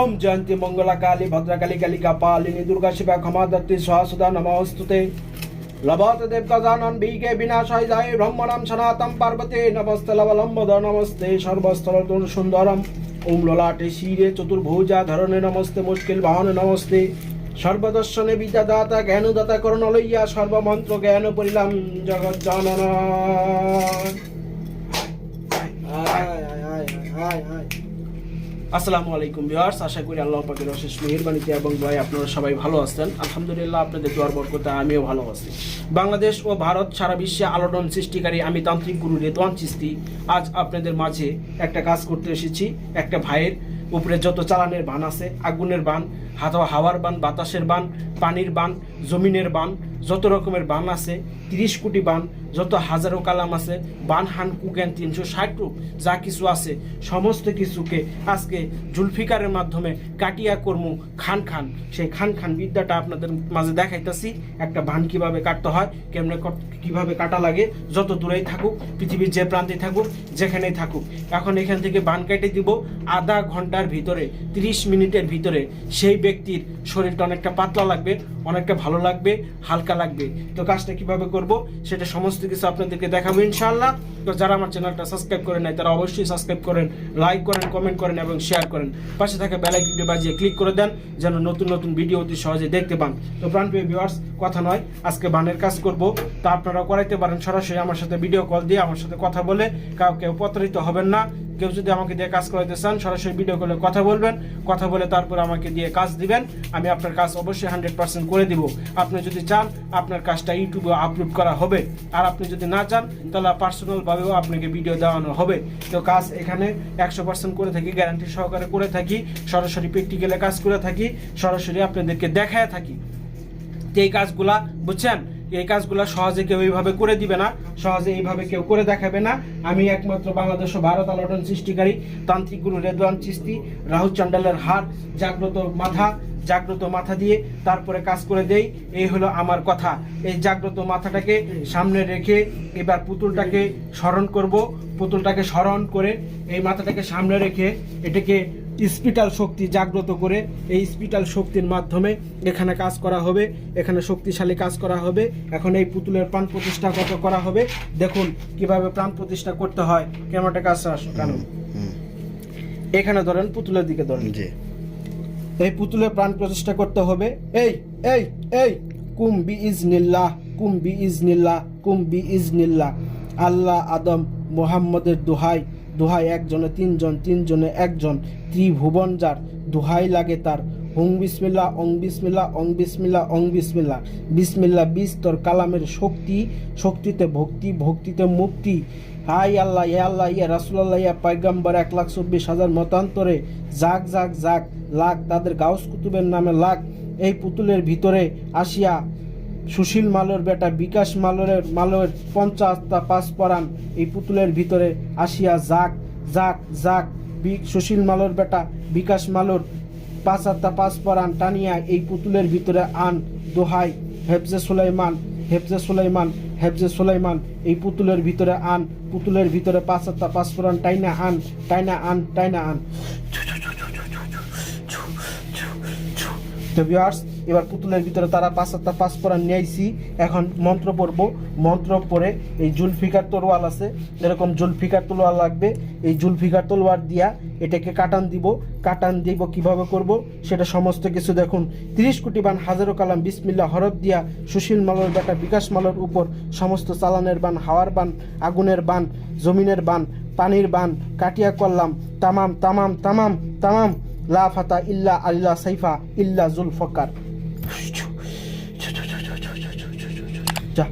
ওম জয়ন্তী মঙ্গলা কালী ভদ্রকালী কালিকা পালিনী দুর্গা শিবা ক্ষমা দত্তি সহসুদা নমস্তুতে লবত দেব গজানন বিকে বিনাশয় যায় ব্রহ্মণম সনাতম পার্বতে নমস্তে লবলম্বদ নমস্তে সর্বস্থল সুন্দরম ওম ললাটে শিরে চতুর্ভুজা ধরনে নমস্তে মুশকিল বাহনে নমস্তে সর্বদর্শনে বিদ্যাদাতা জ্ঞানদাতা করণ লইয়া সর্বমন্ত্র জ্ঞান পরিলাম জগৎ জানন আসসালামু আলাইকুম ভিউয়ার্স, আশা করি আল্লাহ পাকের অশেষ মেহেরবানিতে এবং ভাই আপনারা সবাই ভালো আছেন। আলহামদুলিল্লাহ আপনাদের দোয়ার বরকতে আমিও ভালো আছি। বাংলাদেশ ও ভারত সারা বিশ্বে আলোড়ন সৃষ্টিকারী আমি তান্ত্রিক গুরু রেদওয়ান চিস্তি আজ আপনাদের মাঝে একটা কাজ করতে এসেছি। একটা ভাইয়ের উপরে যত চালানের বান আছে, আগুনের বান, হাওয়া হাওয়ার বান, বাতাসের বান, পানির বান, জমিনের বান যত রকমের বান আছে, তিরিশ কোটি বান, যত হাজারো কালাম আছে, বান, হান কুকেন তিনশো ষাট রূপ, যা কিছু আছে, সমস্ত কিছুকে আজকে জুলফিকারের মাধ্যমে কাটিয়া কর্ম খান খান। সেই খান খান বিদ্যাটা আপনাদের মাঝে দেখাইতেছি, একটা বান কীভাবে কাটতে হয়, কেমনে কীভাবে কাটা লাগে, যত দূরেই থাকুক, পৃথিবীর যে প্রান্তে থাকুক, যেখানেই থাকুক। এখন এখান থেকে বান কেটে দিব আধা ঘণ্টার ভিতরে, তিরিশ মিনিটের ভিতরে। সেই ব্যক্তির শরীরটা অনেকটা পাতলা লাগবে, অনেকটা ভালো লাগবে, হালকা লাগবে। তো কাজটা কীভাবে করব সেটা সমস্ত কিছু আপনাদেরকে দেখাবো ইনশাআল্লাহ। তো যারা আমার চ্যানেলটা সাবস্ক্রাইব করেন নাই, তারা অবশ্যই সাবস্ক্রাইব করেন লাইক করেন কমেন্ট করেন এবং শেয়ার করেন। পাশে থাকা বেলাইকনটি বাজিয়ে ক্লিক করে দেন, যেন নতুন নতুন ভিডিও অতি সহজে দেখতে পান। তো প্রাণপ্রিয় ভিউয়ার্স কথা নয়, আজকে বানের কাজ করব। তা আপনারা করাইতে পারেন, সরাসরি আমার সাথে ভিডিও কল দিয়ে আমার সাথে কথা বলে কাউকে প্রতারিত হবেন না। কেউ যদি আমাকে দিয়ে কাজ করাইতে চান, সরাসরি ভিডিও কলে কথা বলবেন। কথা বলে তারপর আমাকে দিয়ে কাজ দিবেন। আমি আপনার কাজ অবশ্যই হান্ড্রেড পার্সেন্ট করে দিব। আপনি যদি চান, আপনার কাজটা ইউটিউবে আপলোড করা হবে। আর আপনি যদি না চান, তাহলে পার্সোনাল ভাবেও আপনাকে ভিডিও দেওয়ানো হবে। তো কাজ এখানে একশো পার্সেন্ট করে থাকি গ্যারান্টি সহকারে করে থাকি, সরাসরি প্র্যাকটিক্যালে কাজ করে থাকি, সরাসরি আপনাদেরকে দেখায় থাকি। তো এই কাজগুলা, বুঝছেন? এই কাজগুলা সহজে কেউ এইভাবে করে দিবে না, সহজে এইভাবে কেউ করে দেখাবে না। আমি একমাত্র বাংলাদেশ ও ভারত আলোড়ন সৃষ্টিকারী তান্ত্রিক গুরু রেদওয়ান চিস্তি, রাহুল চন্ডালের হার, জাগ্রত মাথা জাগ্রত মাথা দিয়ে তারপরে কাজ করে দেই এই হলো আমার কথা। এই জাগ্রত মাথাটাকে সামনে রেখে এবার পুতুলটাকে স্মরণ করব। পুতুলটাকে স্মরণ করে এই মাথাটাকে সামনে রেখে এটাকে স্পিটাল শক্তি জাগ্রত করে এই স্পিটাল শক্তির মাধ্যমে এখানে কাজ করা হবে এখানে শক্তিশালী কাজ করা হবে। এখন এই পুতুলের প্রাণ প্রতিষ্ঠা কত করা হবে? দেখুন কীভাবে প্রাণ প্রতিষ্ঠা করতে হয়। ক্যামেরাটা কাজ আসো কেন এখানে ধরেন পুতুলের দিকে ধরেন। এই পুতুলের প্রাণ প্রতিষ্ঠা করতে হবে। এই এই এই। কুম বি ইজনিল্লাহ কুম বি ইজনিল্লাহ কুম বি ইজনিল্লাহ আল্লাহ আদম মোহাম্মদের দোহাই দোহাই একজনে তিনজন, তিনজনে একজন। ত্রিভুবন যার দোহাই লাগে তার। ওং বিসমিল্লা অং বিসমিল্লা অং বিসমিল্লা অং বিসমিল্লা বিসমিল্লা বিস তোর কালামের শক্তি, শক্তিতে ভক্তি, ভক্তিতে মুক্তি। হাই আল্লাহ ইয়া আল্লাহ, ইয়া রাসুলাল্লাহ, ইয়া পাইগাম্বার এক লাখ চব্বিশ হাজার মতান্তরে। জাগ জাগ জাগ লাখ, তাদের গাউস কুতুবের নামে লাখ। এই পুতুলের ভিতরে আসিয়া সুশীল মালোর বেটা বিকাশ মালোরের, মালোর পঞ্চাশটা পাঁচ পরান এই পুতুলের ভিতরে আসিয়া জাক জাক বি- সুশীল মালোর বেটা বিকাশ মালোর পাঁচ আত্মা পাঁচ পরান টানিয়া এই পুতুলের ভিতরে আন দোহাই হেফজে সুলাইমান হেফজে সুলাইমান হেফজে সুলাইমান এই পুতুলের ভিতরে আন পুতুলের ভিতরে পাঁচ আত্মা পাঁচ পরান টাইনা আন টাইনা আন টাইনা আন তো ভিউয়ার্স এবার পুতুলের ভিতরে তারা পাঁচ সাতটা পাঁচ পরা নিয়েছি। এখন মন্ত্র পড়ব। মন্ত্র পড়ে এই জুলফিকার তলোয়াল আছে। এরকম জুলফিকার তলোয়ার লাগবে। এই জুলফিকার তলোয়ার দিয়া এটাকে কাটান দিব। কাটান দিব কীভাবে করব? সেটা সমস্ত কিছু দেখুন। তিরিশ কোটি বান হাজারো কালাম বিসমিল্লা হরফ দিয়া সুশীল মালর বেটা বিকাশ মালর উপর সমস্ত চালানের বান, হাওয়ার বান, আগুনের বান, জমিনের বান, পানির বান, কাটিয়া করলাম। তামাম তামাম তামাম তামাম। লা ফাতা ইল্লা আল্লাহ সাইফা ইল্লা জুলফকার যা।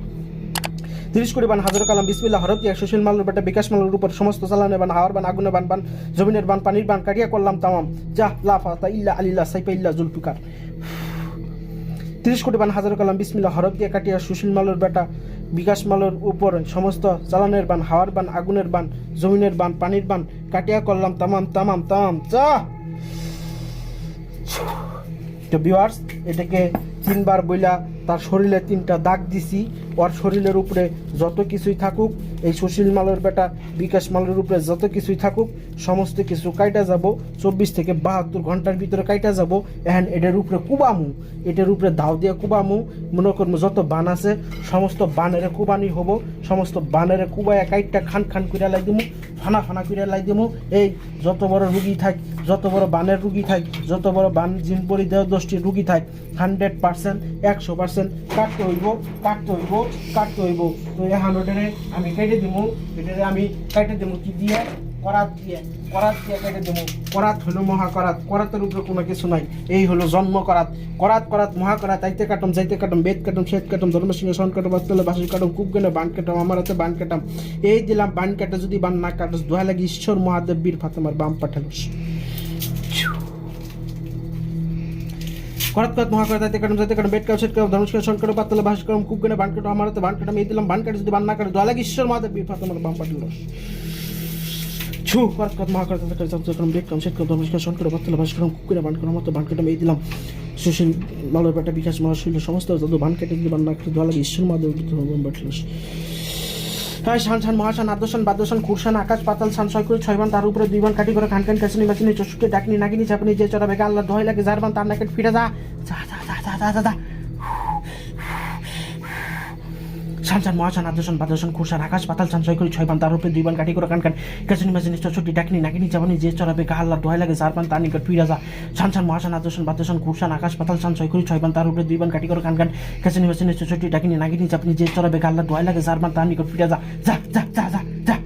তিরিশ কোটি বান হাজার কালাম বিসমিল্লা হরত সুশীল মালের বেটা বিকাশ মালের উপর সমস্ত চালানের বান, হাওয়ার বান, আগুনের বান বান, জমিনের বান, পানির বান, কাটিয়া করলাম তামাম। যা, লা ফাতা ইল্লা আলিল্লা সাইফা ইল্লা জুলফিকার তিরিশ কোটি বান হাজার কালাম বিসমিল্লা হরফ দিয়ে কাটিয়া, সুশীল মালের বেটা বিকাশ মালের উপর সমস্ত চালানের বান, হাওয়ার বান, আগুনের বান, জমিনের বান, পানির বান, কাটিয়া করলাম তামাম তামাম তামাম। যা! তো বিওয়ার্স এটাকে তিনবার বইলা তার শরীরে তিনটা দাগ দিছি। ওর শরীরের উপরে যত কিছুই থাকুক, এই সুশীল মালের বেটা, বিকাশ মালের উপরে যত কিছুই থাকুক, সমস্ত কিছু কাইটা যাব, চব্বিশ থেকে বাহাত্তর ঘণ্টার ভিতরে কাইটা যাব, এখন এটার উপরে কুবামু, এটার উপরে দাও দিয়ে কুবামু, মনে করব যত বান আছে, সমস্ত বানেরে কুবানি হব, সমস্ত বানেরে কুবায়া কাইটটা খান খান করে লাই দিমু, ফানা ফানা করে লাই দিমু, এই যত বড় রুগী থাক, যত বড় বানের রুগী থাক, যত বড় বান জিন পরিদেহ দোষটির রুগী থাক হান্ড্রেড পার্সেন্ট একশো পার্সেন্ট কাটতে হইব কাটতে হইব কাটতে হইব। তো এখন ওটারে আমি কেটে দিমু। এটারে আমি কেটে দেবো কি দিয়ে? করাত দিয়ে। করাত দিয়ে কেটে দেবো করাত হলো মহাকরাত। করাতের উপরে কোনো কিছু নাই। এই হলো জন্ম করাত। করাত করাত, মহাকরাত, আইতে কাটম, যাইতে কাটম, বেদ কাটম, শ্বেত কাটম, ধর্ম সিংহ সন কাটম, বাস্তলে, বাসি কাটম, কুপ গেলে বান কাটম, আমার হাতে বান কাটাম। এই দিলাম বান কাটে যদি বান না কাটস দোয়া লাগি ঈশ্বর মহাদেব বীর ফাতেমার বাম পাঠালোস খরাৎকাত মহাকরাত কাটম জাতি কাটম বেট কাউ সেট কাটম ধনুষ সন গনে বান আমার তো বান কাটম এই দিলাম বান কাটে যদি বান না কাটে ঈশ্বর মাতা বীর ফাতম বাম ছু খরাৎকাত মহাকরাত কাটম জাতি কাটম বেট কাউ সেট কাটম ধনুষ সন কাটম পাতলা গনে বান আমার বান এই দিলাম। সুশীল মালয় বিকাশ মহাশৈল সমস্ত বান কাটে যদি বান না কাটে ঈশ্বর মাতা বীর ফাতম বাম হ্যাঁ শান শান মহাশান আদর্শন বাদর্শন খুরশান আকাশ, পাতাল শান ছয় করে ছয় বান, তার উপরে দুই বান কাটি করে খান খান কাশিনি বাসিনি চশুকে ডাকনি, নাগিনি, চাপনি, যে চড়াবে আল্লাহ দোহাই লাগে, যার বান, তার নাকেট ফিরে যা যা যা যা যা যা যা। সানসান মহাসান আদর্শন বাদর্শন খুরসান আকাশ পাতাল সান ছয় করি ছয় পান তার উপরে দুই বান কাটি করে কান কান কাচুনি মাঝে চৌষট্টি ডাকনি নাকিনি চাবানি যে চড়াবে কাহাল্লার দোহাই লাগে চার পান তার নিকট পিরাজা সানসান মহাসান আদর্শন বাদর্শন খুরসান আকাশ পাতাল সান ছয় করি ছয় পান তার উপরে দুই বান কাটি করে কান কান কাচুনি মাঝে চৌষট্টি ডাকিনি নাকিনি চাপনি যে চড়াবে কাহাল্লার দোহাই লাগে চার পান তার নিকট পিরাজা যা যা যা যা যা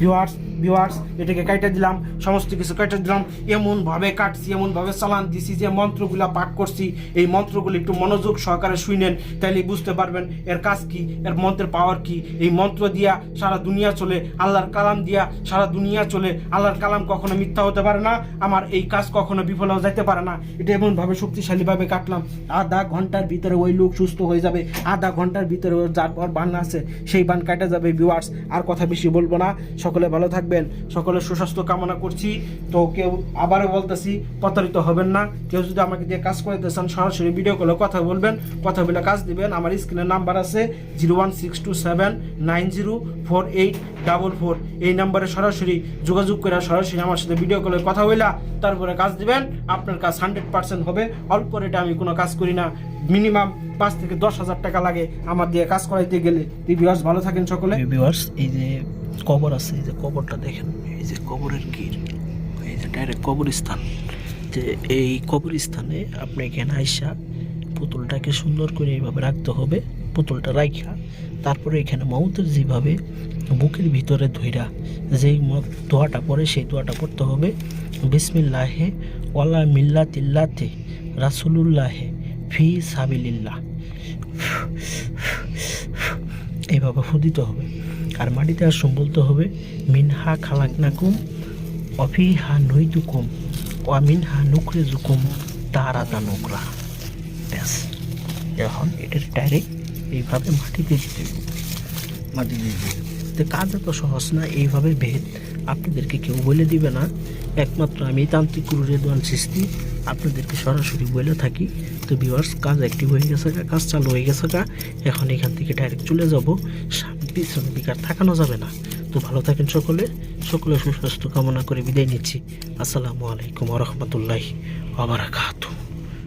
ভিউয়ার্স ভিউয়ার্স এটাকে কাইটা দিলাম, সমস্ত কিছু কাইটা দিলাম। এমন ভাবে কাটছি এমন ভাবে চালান দিছি যে মন্ত্রগুলা পাঠ করছি। এই মন্ত্রগুলো একটু মনোযোগ সহকারে শুনেন, তাইলে বুঝতে পারবেন এর কাজ কি, এর মন্ত্রের পাওয়ার কি। এই মন্ত্র দিয়া সারা দুনিয়া চলে, আল্লাহর কালাম দিয়া সারা দুনিয়া চলে, আল্লাহর কালাম কখনো মিথ্যা হতে পারে না, আমার এই কাজ কখনো বিফল যাইতে পারে না। এটা এমন ভাবে শক্তিশালী ভাবে কাটলাম, আধা ঘণ্টার ভিতরে ওই লোক সুস্থ হয়ে যাবে, আধা ঘণ্টার ভিতরে যার পর বান আছে, সেই বান কাটা যাবে ভিউয়ার্স আর কথা বেশি বলব না। সকলে ভালো থাকবেন। সকলের সুস্বাস্থ্য কামনা করছি। তো কেউ আবারও বলতেছি, প্রতারিত হবেন না। কেউ যদি আমাকে দিয়ে কাজ করাতে চান, সরাসরি ভিডিও কলে কথা বলবেন, কথা বলে কাজ দিবেন। আমার স্ক্রিনের নাম্বার আছে zero one six two seven nine zero four eight double four এই নাম্বারে সরাসরি যোগাযোগ করে সরাসরি আমার সাথে ভিডিও কলে কথা বইলা, তারপরে কাজ দিবেন। আপনার কাজ হান্ড্রেড পার্সেন্ট হবে। অল্প রেটে আমি কোনো কাজ করি না। মিনিমাম পাঁচ থেকে দশ হাজার টাকা লাগে আমার দিয়ে কাজ করাইতে গেলে। ভিউয়ার্স ভালো থাকেন সকলে। ভিউয়ার্স এই যে কবর আছে, এই যে কবরটা দেখেন, এই যে কবরের গির, এই যে ডাইরেক্ট কবরস্থান। যে এই কবরস্থানে আপনি এখানে আইসা পুতুলটাকে সুন্দর করে এইভাবে রাখতে হবে, পুতুলটা রাখা তারপরে এখানে মৌতের যেভাবে বুকের ভিতরে ধইরা যেই দোয়াটা পড়ে, সেই দোয়াটা পড়তে হবে, বিসমিল্লাহে ওয়ালা মিল্লাতিল্লাতে রাসুলুল্লাহে ফি সাবিলিল্লাহ। এইভাবে ফুদিতে হবে। আর মাটিতে আসুন বলতে হবে মিনহা কুম অফি হা নৈতুকুম ওয়ামিনহা নুকরে জুকুম তারাদা নোকরা ব্যাস, এখন এটার ডাইরেক্ট এইভাবে মাটিতে দিতে। মাটিতে দিতে। তো কাজ এত সহজ না, এইভাবে ভেদ আপনাদেরকে কেউ বলে দিবে না। একমাত্র আমি তান্ত্রিক গুরু রেদওয়ান সৃষ্টি, আপনাদেরকে সরাসরি বলে থাকি। তো ভিউয়ার্স কাজ অ্যাক্টিভ হয়ে গেছে কাজ চালু হয়ে গেছে এখন এখান থেকে ডাইরেক্ট চলে যাব। পিছনে দিকে আর থাকানো যাবে না। তো ভালো থাকেন সকলে। সকলে সুস্বাস্থ্য কামনা করে বিদায় নিচ্ছি। আসসালামু আলাইকুম রহমতুল্লাহ আবার